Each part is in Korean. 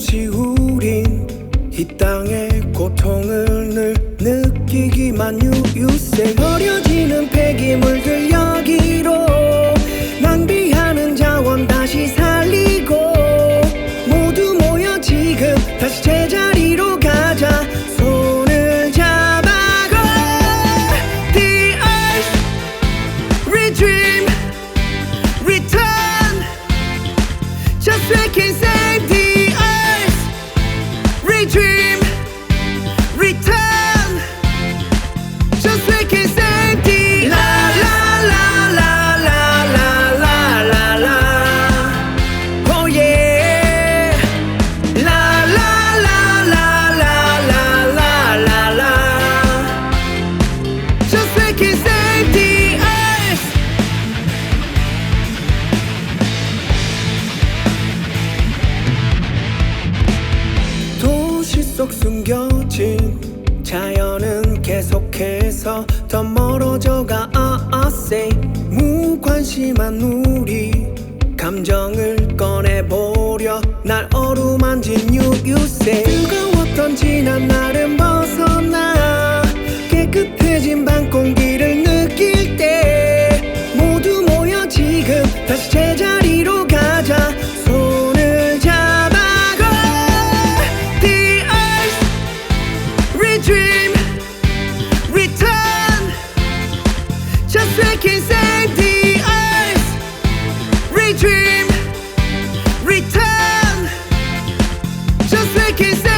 없이 우린 이 땅의 고통을 늘 느끼기만 유유세. 버려지는 폐기물들 여기로 낭비하는 자원 다시 살리고 모두 모여 지금 다시 제자 속 숨겨진 자연은 계속해서 더 멀어져가 say 무관심한 우리 감정을 꺼내보려 날 어루만진 날 kissing the earth, redream, return, just like it's.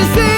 is it?